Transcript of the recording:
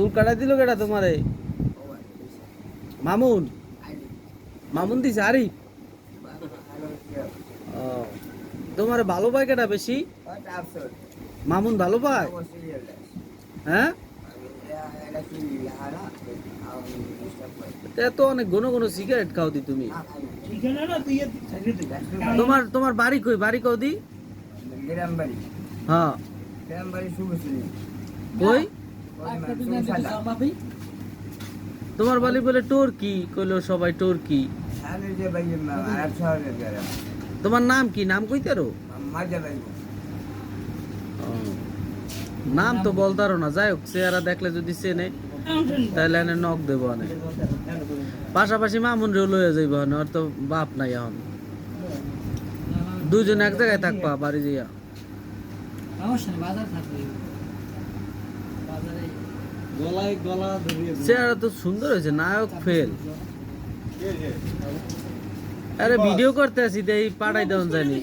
চুল কাটাই দিল কেটা তোমারে? মামুন? মামুন দিছে আরিফ? তোমার ভালো পায় কেটা বেশি? মামুন ভালো পায় হ্যাঁ? তো অনেক ঘন ঘন সিগারেট খাও দি তুমি। তোমার তোমার বাড়ি কই? বাড়ি কও দি। হ্যাঁ। কই? তোমার বালি বলে টোর কি কইলো সবাই টোর কি তোমার নাম কি? নাম কইতারো নাম তো বলতারো না। যাই হোক, চেহারা দেখলে যদি চেনে, তাহলে এনে নক দেবো অনেক পাশাপাশি মামুন রেও লয়ে যাইব ওর তো বাপ নাই এখন। দুজন এক জায়গায় থাকবা, বাড়ি যাইয়া। গলায় গলা ধরিয়ে চেহারা তো সুন্দর হয়েছে নায়ক ফেল আরে ভিডিও করতে আসি দেই পাঠাই দেওয়া জানি